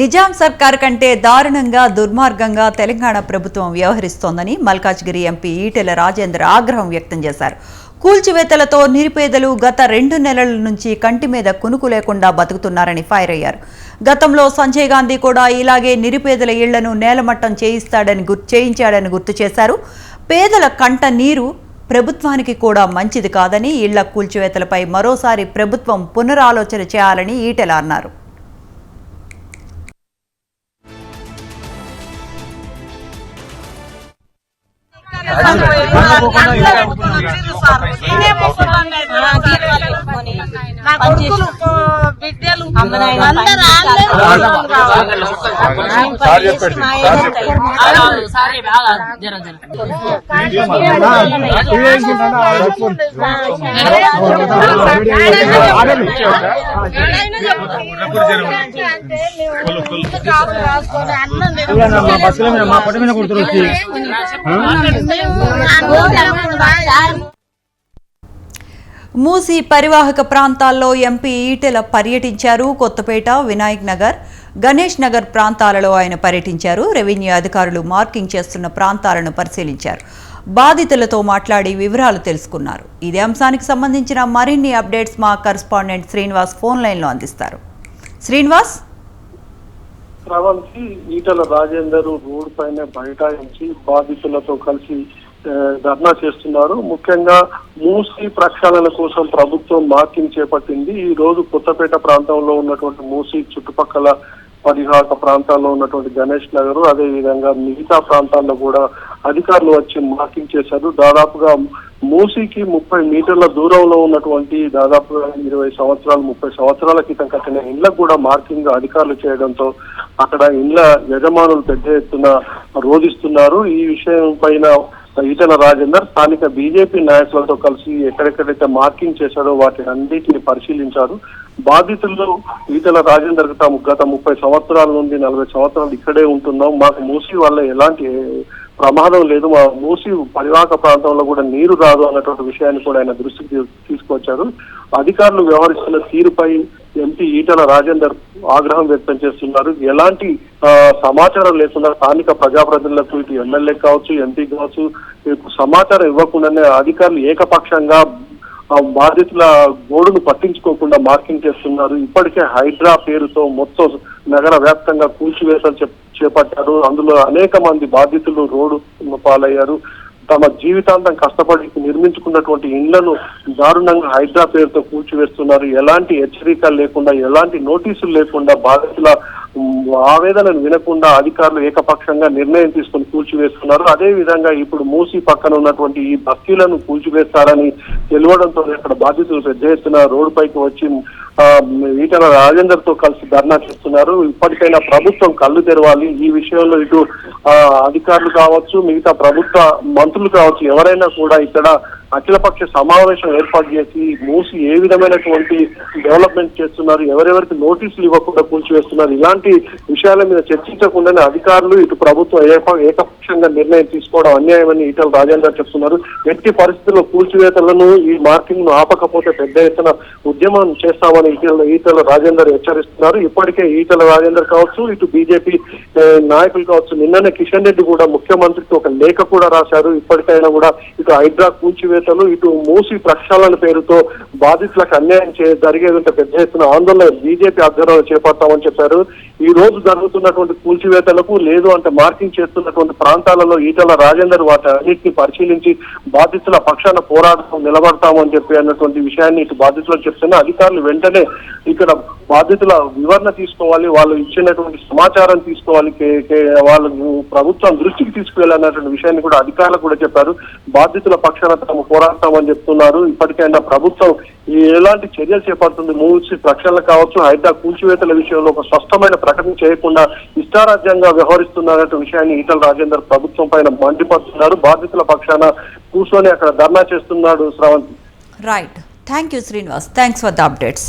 నిజాం సర్కార్ కంటే దారుణంగా దుర్మార్గంగా తెలంగాణ ప్రభుత్వం వ్యవహరిస్తోందని మల్కాజ్గిరి ఎంపీ ఈటెల రాజేందర్ ఆగ్రహం వ్యక్తం చేశారు. కూల్చివేతలతో నిరుపేదలు గత రెండు నెలల నుంచి కంటి మీద కునుకు లేకుండా బతుకుతున్నారని ఫైర్ అయ్యారు. గతంలో సంజయ్ గాంధీ కూడా ఇలాగే నిరుపేదల ఇళ్ళను నేలమట్టం చేయిస్తాడని గుర్తు చేయించాడని గుర్తు చేశారు. పేదల కంట నీరు ప్రభుత్వానికి కూడా మంచిది కాదని ఇళ్ళ కూల్చివేతలపై మరోసారి ప్రభుత్వం పునరాలోచన చేయాలని ఈటెల అన్నారు. నా కొడుకులు బస్సుల మా పట్టు మీద కుడుతున్నారు వచ్చి మూసి పరివాహక ప్రాంతాల్లో ఎంపీ ఈటెల పర్యటించారు. కొత్తపేట వినాయక్ నగర్ గణేష్ నగర్ ప్రాంతాలలో ఆయన పర్యటించారు. రెవెన్యూ అధికారులు మార్కింగ్ చేస్తున్న ప్రాంతాలను పరిశీలించారు. బాధితులతో మాట్లాడి వివరాలు తెలుసుకున్నారు. ఇదే అంశానికి సంబంధించిన మరిన్ని అప్డేట్స్ మా కరస్పాండెంట్ శ్రీనివాస్ ఫోన్ లైన్లో అందిస్తారు. శ్రీనివాస్? ఈటల రాజేందర్ రోడ్ పైన బైఠాయించి బాధితులతో కలిసి ధర్నా చేస్తున్నారు. ముఖ్యంగా మూసీ ప్రక్షాళన కోసం ప్రభుత్వం మార్కింగ్ చేపట్టింది. ఈ రోజు కొత్తపేట ప్రాంతంలో ఉన్నటువంటి మూసీ చుట్టుపక్కల పరిహాక ప్రాంతాల్లో ఉన్నటువంటి గణేష్ నగర్ అదే విధంగా మిగతా ప్రాంతాల్లో కూడా అధికారులు వచ్చి మార్కింగ్ చేశారు. దాదాపుగా మూసీకి ముప్పై మీటర్ల దూరంలో ఉన్నటువంటి దాదాపుగా ఇరవై సంవత్సరాలు ముప్పై సంవత్సరాల క్రితం కట్టిన ఇండ్లకు కూడా మార్కింగ్ అధికారులు చేయడంతో అక్కడ ఇండ్ల యజమానులు పెద్ద ఎత్తున రోధిస్తున్నారు. ఈ విషయం పైన ఈటల రాజేందర్ స్థానిక బీజేపీ నాయకులతో కలిసి ఎక్కడెక్కడైతే మార్కింగ్ చేశారో వాటిని అన్నిటిని పరిశీలించారు. బాధితుల్లో ఈటల రాజేందర్ తాము గత ముప్పై సంవత్సరాల నుండి నలభై సంవత్సరాలు ఇక్కడే ఉంటున్నాం. మాకు మూసి వల్ల ఎలాంటి ప్రమాదం లేదు. మా మూసి పరివాహక ప్రాంతంలో కూడా నీరు రాదు అన్నటువంటి విషయాన్ని కూడా ఆయన దృష్టికి తీసుకొచ్చారు. అధికారులు వ్యవహరిస్తున్న తీరుపై ఎంపీ ఈటల రాజేందర్ ఆగ్రహం వ్యక్తం చేస్తున్నారు. ఎలాంటి సమాచారం లేకుండా స్థానిక ప్రజాప్రతినిధులకు ఇటు ఎమ్మెల్యే కావచ్చు ఎంపీ కావచ్చు సమాచారం ఇవ్వకుండానే అధికారులు ఏకపక్షంగా ఆ బాధితుల గోడును పట్టించుకోకుండా మార్కింగ్ చేస్తున్నారు. ఇప్పటికే హైడ్రా పేరుతో మొత్తం నగర వ్యాప్తంగా కూల్చివేతలు చేపట్టారు. అందులో అనేక మంది బాధితులు రోడ్డు పాలయ్యారు. తమ జీవితాంతం కష్టపడి నిర్మించుకున్నటువంటి ఇండ్లను దారుణంగా హైడ్రా పేరుతో కూల్చివేస్తున్నారు. ఎలాంటి హెచ్చరికలు లేకుండా ఎలాంటి నోటీసులు లేకుండా బాధితుల ఆవేదనను వినకుండా అధికారులు ఏకపక్షంగా నిర్ణయం తీసుకుని కూల్చివేస్తున్నారు. అదే విధంగా ఇప్పుడు మూసి పక్కన ఉన్నటువంటి ఈ బస్తీలను కూల్చివేస్తారని తెలియడంతో అక్కడ బాధితులు పెద్ద ఎత్తున రోడ్డుపైకి వచ్చి ఈటల రాజేందర్తో కలిసి ధర్నా చేస్తున్నారు. ఇప్పటికైనా ప్రభుత్వం కళ్ళు తెరవాలి. ఈ విషయంలో ఇటు అధికారులు కావచ్చు మిగతా ప్రభుత్వ మంత్రులు కావచ్చు ఎవరైనా కూడా ఇక్కడ అఖిలపక్ష సమావేశం ఏర్పాటు చేసి మూసి ఏ విధమైనటువంటి డెవలప్మెంట్ చేస్తున్నారు ఎవరెవరికి నోటీసులు ఇవ్వకుండా కూల్చివేస్తున్నారు ఇలాంటి విషయాల మీద చర్చించకుండానే అధికారులు ఇటు ప్రభుత్వం ఏకపక్షంగా నిర్ణయం తీసుకోవడం అన్యాయమని ఈటల రాజేందర్ చెప్తున్నారు. ఎట్టి పరిస్థితుల్లో కూల్చివేతలను ఈ మార్కింగ్ను ఆపకపోతే పెద్ద ఎత్తున ఉద్యమం చేస్తామని ఈటల ఈటల రాజేందర్ హెచ్చరిస్తున్నారు. ఇప్పటికే ఈటల రాజేందర్ కావచ్చు ఇటు బీజేపీ నాయకులు కావచ్చు. నిన్ననే కిషన్ రెడ్డి కూడా ముఖ్యమంత్రికి ఒక లేఖ కూడా రాశారు. ఇప్పటికైనా కూడా ఇటు హైడ్రా కూల్చివేతలు ఇటు మూసి ప్రక్షాళన పేరుతో బాధితులకు అన్యాయం చే జరిగేదంటే పెద్ద ఎత్తున ఆందోళన బీజేపీ ఆధ్వర్యంలో చేపడతామని చెప్పారు. ఈ రోజు జరుగుతున్నటువంటి కూల్చివేతలకు లేదు అంటే మార్కింగ్ చేస్తున్నటువంటి ప్రాంతాలలో ఈటల రాజేందర్ వాటి అన్నింటినీ పరిశీలించి బాధితుల పక్షాన పోరాటం నిలబడతామని చెప్పి అన్నటువంటి విషయాన్ని ఇటు బాధితులకు చెప్తున్నా అధికారులు వెంటనే ఇక్కడ బాధితుల వివరణ తీసుకోవాలి వాళ్ళు ఇచ్చినటువంటి సమాచారం తీసుకోవాలి వాళ్ళు ప్రభుత్వం దృష్టికి తీసుకువెళ్ళాలన్నటువంటి విషయాన్ని కూడా అధికారులు కూడా చెప్పారు. బాధితుల పక్షాన తాము పోరాడతామని చెప్తున్నారు. ఇప్పటికైనా ప్రభుత్వం ఎలాంటి చర్యలు చేపడుతుంది? మూసి ప్రక్షాళన కావచ్చు హైడ్రా కూల్చివేతల విషయంలో ఒక స్పష్టమైన ప్రకటన చేయకుండా ఇష్టారాజ్యంగా వ్యవహరిస్తున్నారనే విషయాన్ని ఈటల రాజేందర్ ప్రభుత్వం పైన మండిపడుతున్నారు. బాధితుల పక్షాన కూర్చొని అక్కడ ధర్నా చేస్తున్నాడు Sravanthi. Right thank you Srinivas thanks for the updates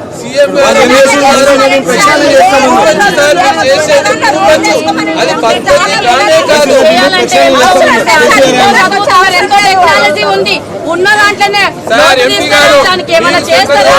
అది పద్ధతి కానే కాదు టెక్నాలజీ ఉంది ఉన్న దాంట్లోనే దానికి ఏమైనా చేస్తారా